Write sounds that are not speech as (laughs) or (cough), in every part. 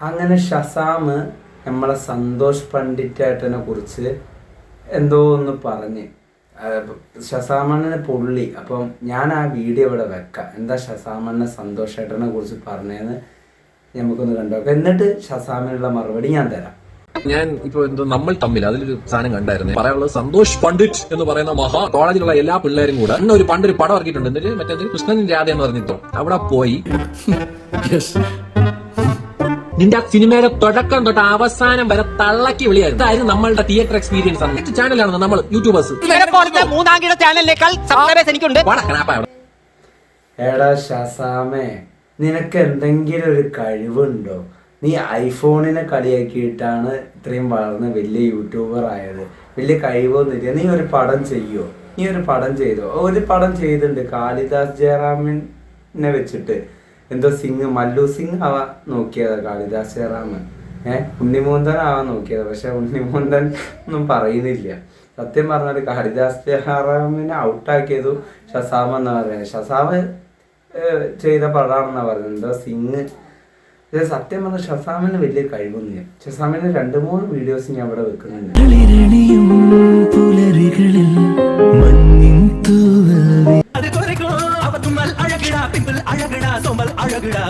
അങ്ങനെ ഷസാമ് നമ്മളെ സന്തോഷ് പണ്ഡിറ്റേട്ടനെ കുറിച്ച് എന്തോ ഒന്ന് പറഞ്ഞ്. ഷസാമണ്ണന് പുള്ളി. അപ്പം ഞാൻ ആ വീഡിയോ ഇവിടെ വെക്കാം. എന്താ ഷസാമണ്ണ സന്തോഷേട്ടനെ കുറിച്ച് പറഞ്ഞതെന്ന് നമുക്കൊന്ന് കണ്ടോക്കാം എന്നിട്ട് ഷസാമിനുള്ള മറുപടി ഞാൻ തരാം. ഞാൻ ഇപ്പൊ എന്തോ നമ്മൾ തമ്മിൽ അതിലൊരു സാധനം കണ്ടായിരുന്നു. പറയാനുള്ളത് സന്തോഷ് പണ്ഡിറ്റ് എന്ന് പറയുന്ന മഹാ കോളേജിലുള്ള എല്ലാ പിള്ളേരും കൂടെ അന്ന് ഒരു പണ്ടൊരു പടം ഇറക്കിയിട്ടുണ്ട്. എന്നിട്ട് മറ്റേ കൃഷ്ണൻ രാധ എന്ന് പറഞ്ഞിട്ടോ. അവിടെ പോയി. (laughs) നിന്റെ ആ സിനിമയുടെ തുടക്കം തൊട്ട് അവസാനം വരെ തള്ളക്കി വിളിയായിരുന്നു. ഇതായിരുന്നു നമ്മളുടെ തിയേറ്റർ എക്സ്പീരിയൻസ് ആണ് ചാനലാണ് നമ്മൾ യൂട്യൂബേഴ്സ് ചാനലിനേക്കാൾ സബ്സ്ക്രൈബേഴ്സ് എനിക്കുണ്ട് എടാ ഷസാമേ നിനക്ക് എന്തെങ്കിലും ഒരു കഴിവുണ്ടോ? നീ ഐഫോണിനെ കളിയാക്കിയിട്ടാണ് ഇത്രയും വളർന്ന് വലിയ യൂട്യൂബർ ആയത്. വലിയ കഴിവൊന്നുമില്ല നീ ഒരു പടം ചെയ്യോ? നീ ഒരു പടം ചെയ്തോ? ഒരു പടം ചെയ്തിട്ടുണ്ട് കാളിദാസ് ജയറാമിനെ വെച്ചിട്ട്. എന്തോ സിംഗ് മല്ലു സിംഗ് ആവാ നോക്കിയത് കാളിദാസ് ജയറാമൻ ഏഹ് ഉണ്ണിമോന്തൻ ആവാൻ നോക്കിയത്. പക്ഷെ ഉണ്ണിമോന്തൻ ഒന്നും പറയുന്നില്ല. സത്യം പറഞ്ഞാൽ കാളിദാസ് ജയറാമിനെ ഔട്ടാക്കിയതു ഷസാമ എന്ന് പറയുന്നത്. ഷസാമ് ചെയ്ത പടമാണെന്നാ പറയുന്നത്. എന്തോ സിംഗ്. പക്ഷെ സത്യം പറഞ്ഞ ഷസാമിന് വലിയ കഴിവൊന്നുമില്ല. ഷസാമിന് രണ്ട് മൂന്ന് വീഡിയോസ് ഞാൻ ഇവിടെ വെക്കുന്നുണ്ട്.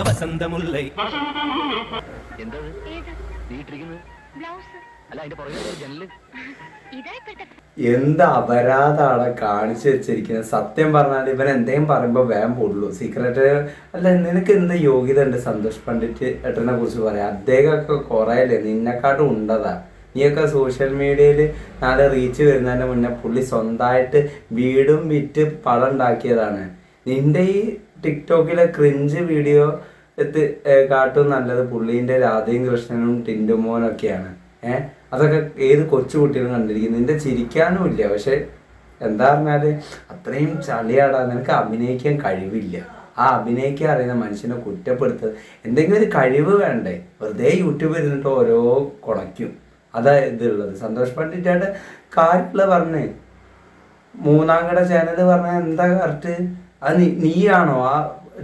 വസന്തമുല്ലേ എന്താ അപരാധാണ് കാണിച്ചു വെച്ചിരിക്കുന്നത്? സത്യം പറഞ്ഞാൽ ഇവൻ എന്തെങ്കിലും പറയുമ്പോൾ വേഗം പോടുള്ളൂ സീക്രട്ട് അല്ല നിനക്ക് എന്ത് യോഗ്യത ഉണ്ട് സന്തോഷ് പണ്ഡിറ്റ് ഏട്ടനെ കുറിച്ച് പറയാം അദ്ദേഹമൊക്കെ കുറേയല്ലേ നിന്നെക്കാട്ടും ഉണ്ടതാ. നീയൊക്കെ സോഷ്യൽ മീഡിയയിൽ നാളെ റീച്ച് വരുന്നതിന് മുന്നേ പുള്ളി സ്വന്തമായിട്ട് വീടും വിറ്റ് പടം ഉണ്ടാക്കിയതാണ്. നിന്റെ ഈ ടിക്ടോക്കിലെ ക്രിഞ്ച് വീഡിയോ എത്ത് കാട്ടും നല്ലത് പുള്ളീന്റെ രാധയും കൃഷ്ണനും ടിൻഡുമോനൊക്കെയാണ് ഏഹ് അതൊക്കെ ഏത് കൊച്ചു കുട്ടികളും കണ്ടിരിക്കും നിന്റെ ചിരിക്കാനും ഇല്ല. പക്ഷെ എന്താ പറഞ്ഞാൽ അത്രയും ചളിയാടാ. നിനക്ക് അഭിനയിക്കാൻ കഴിവില്ല. ആ അഭിനയിക്കാൻ അറിയുന്ന മനുഷ്യനെ കുറ്റപ്പെടുത്തുക എന്തെങ്കിലും ഒരു കഴിവ് വേണ്ടേ? വെറുതെ യൂട്യൂബിൽ ഇരുന്നിട്ട് ഓരോ കുളയ്ക്കും. അതാ ഇതുള്ളത്. സന്തോഷ് പണ്ഡിറ്റായിട്ട് കാര്യമുള്ള പറഞ്ഞേ. മൂന്നാം കട ചാനൽ പറഞ്ഞാൽ എന്താ കറക്റ്റ് അത് നീയാണോ ആ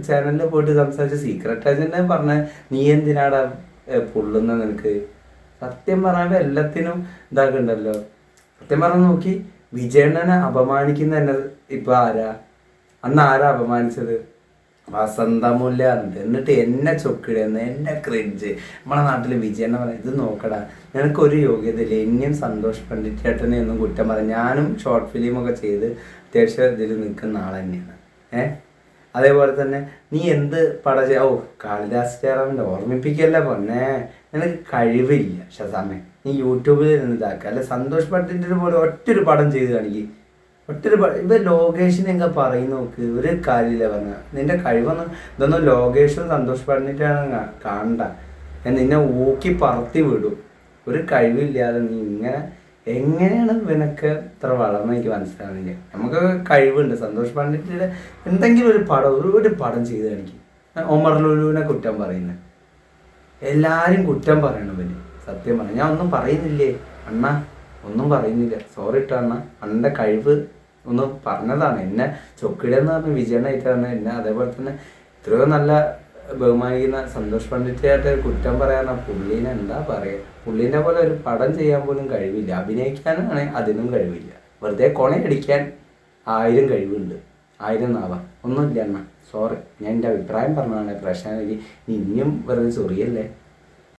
ചാനലിൽ പോയിട്ട് സംസാരിച്ച സീക്രട്ട് ഏജന്റ് പറഞ്ഞ നീ എന്തിനാടാ പൊള്ളുന്ന നിനക്ക്? സത്യം പറഞ്ഞാൽ എല്ലാത്തിനും ഇതാക്കണ്ടല്ലോ. സത്യം പറഞ്ഞാൽ നോക്കി വിജയണ്ണനെ അപമാനിക്കുന്ന തന്നെ ഇപ്പൊ ആരാ? അന്ന് ആരാ അപമാനിച്ചത്? വസന്തമൂല്യ എന്നിട്ട് എന്നെ ചൊക്കിടുന്ന എന്നെ ക്രിഞ്ച് നമ്മളെ നാട്ടിൽ വിജയണ്ണ പറയാം ഇത് നോക്കടാ നിനക്ക് ഒരു യോഗ്യത ഇല്ല എന്നെയും സന്തോഷ് പണ്ഡിറ്റ് ചേട്ടനെ ഒന്നും കുറ്റം പറയാം ഞാനും ഷോർട്ട് ഫിലിമൊക്കെ ചെയ്ത് അത്യാവശ്യം ഇതിൽ നിൽക്കുന്ന ആൾ തന്നെയാണ് ഏഹ് അതേപോലെ തന്നെ നീ എന്ത് പട ചെയ്യ ഓ കാളിദാസ് ജയറാമിന്റെ ഓർമ്മിപ്പിക്കല്ല പൊന്നെ? നിനക്ക് കഴിവില്ല ഷസാമെ. നീ യൂട്യൂബിൽ നിന്ന് ഇതാക്കുക. അല്ലെ സന്തോഷ് പട്ടിന്റെ പോലെ ഒറ്റൊരു പടം ചെയ്ത് കാണിക്കും. ഒറ്റൊരു പടം ഇവ ലോകേഷിനെയൊക്കെ പറയുന്ന നോക്ക്. ഒരു കാര്യമില്ല പറഞ്ഞ. നിന്റെ കഴിവൊന്നും ഇതൊന്നും ലോകേഷും സന്തോഷ് പണ്ഡിറ്റാണ് കാണണ്ട. നിന്നെ ഊക്കി പറത്തി വിടും. ഒരു കഴിവില്ലാതെ നീ ഇങ്ങനെ എങ്ങനെയാണ് ഇവനൊക്കെ ഇത്ര വളർന്ന് എനിക്ക് മനസ്സിലാവുന്നില്ല? നമുക്ക് കഴിവുണ്ട്. സന്തോഷ് പണ്ഡിറ്റിയുടെ എന്തെങ്കിലും ഒരു പടം ഒരു ഒരു പടം ചെയ്ത് കാണിക്കും. ഒമർ ലുലുവിനെ കുറ്റം പറയുന്നത്. എല്ലാവരും കുറ്റം പറയണം ഇവന്. സത്യം പറഞ്ഞു. ഞാൻ ഒന്നും പറയുന്നില്ലേ? അണ്ണ ഒന്നും പറയുന്നില്ല. സോറി ഇട്ടോ അണ്ണ. അണ്ണന്റെ കഴിവ് ഒന്ന് പറഞ്ഞതാണ്. എന്നെ ചൊക്കിടെന്ന് പറഞ്ഞ വിജയനായിട്ടാണ് എന്നെ അതേപോലെ തന്നെ എത്രയോ നല്ല ബഹുമാനിക്കുന്ന സന്തോഷ് പണ്ഡിറ്റായിട്ട് കുറ്റം പറയാൻ പുള്ളീനെ എന്താ പറയുക പുള്ളീനെ പോലെ ഒരു പടം ചെയ്യാൻ പോലും കഴിവില്ല. അഭിനയിക്കാനാണ് അതിനും കഴിവില്ല. വെറുതെ കൊണയടിക്കാൻ ആയിരം കഴിവുണ്ട്. ആയിരം നാവാം. ഒന്നുമില്ല അണ്ണ. സോറി ഞാൻ എന്റെ അഭിപ്രായം പറഞ്ഞതാണ്. പ്രശ്നം ഇനിയും വെറുതെ ചൊറിയല്ലേ?